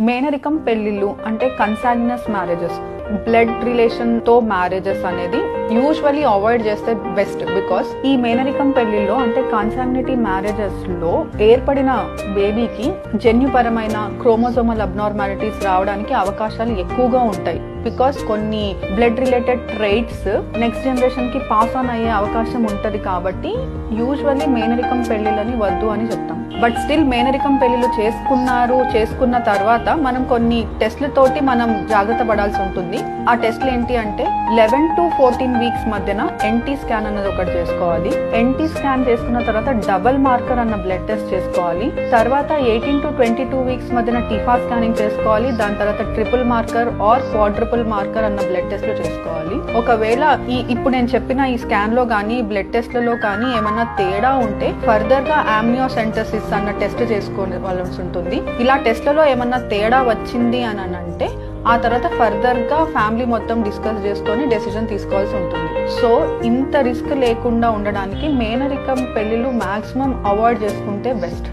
మేనరికం పెళ్ళిళ్ళు అంటే consanguineous marriages. Blood రిలేషన్తో మ్యారేజెస్ అనేది యూజువలీ అవాయిడ్ చేస్తే బెస్ట్ బికాస్ ఈ మేనరికం పెళ్ళిలో అంటే కాన్సాగ్నిటీ మ్యారేజెస్లో ఏర్పడిన బేబీకి జన్యుపరమైన క్రోమోజోమల్ అబ్నార్మాలిటీస్ రావడానికి అవకాశాలు ఎక్కువగా ఉంటాయి. బికాస్ కొన్ని బ్లడ్ రిలేటెడ్ ట్రైట్స్ నెక్స్ట్ జనరేషన్కి పాస్ ఆన్ అయ్యే అవకాశం ఉంటది కాబట్టి యూజువల్లీ మేనరికం పెళ్ళిళ్ళని వద్దు అని చెప్తాం. బట్ స్టిల్ మేనరికం పెళ్ళిళ్ళు చేసుకున్నారు చేసుకున్న తర్వాత మనం కొన్ని టెస్ట్ల తోటి మనం జాగ్రత్త పడాల్సి ఉంటుంది. ఆ టెస్ట్లు ఏంటి అంటే లెవెన్ టు ఫోర్టీన్ వీక్స్ మధ్యన ఎన్టీ స్కాన్ అన్నది ఒకటి చేసుకోవాలి. ఎన్టీ స్కాన్ చేసుకున్న తర్వాత డబల్ మార్కర్ అన్న బ్లడ్ టెస్ట్ చేసుకోవాలి. తర్వాత eighteen to twenty two weeks మధ్యన టిఫా స్కానింగ్ చేసుకోవాలి. దాని తర్వాత triple marker or quadruple marker అన్న బ్లడ్ టెస్ట్లో చేసుకోవాలి. ఒకవేళ ఈ ఇప్పుడు నేను చెప్పిన ఈ స్కాన్లో కానీ బ్లడ్ టెస్ట్లలో కానీ ఏమైనా తేడా ఉంటే ఫర్దర్గా ఆమ్నియోసెంటసిస్ అన్న టెస్ట్ చేసుకోవాల్సి ఉంటుంది. ఇలా టెస్ట్లలో ఏమన్నా తేడా వచ్చింది అని అంటే ఆ తర్వాత ఫర్దర్గా ఫ్యామిలీ మొత్తం డిస్కస్ చేసుకొని డెసిజన్ తీసుకోవాల్సి ఉంటుంది. సో ఇంత రిస్క్ లేకుండా ఉండడానికి మేనరికం పెళ్ళిళ్ళు మాక్సిమం అవాయిడ్ చేసుకుంటే బెస్ట్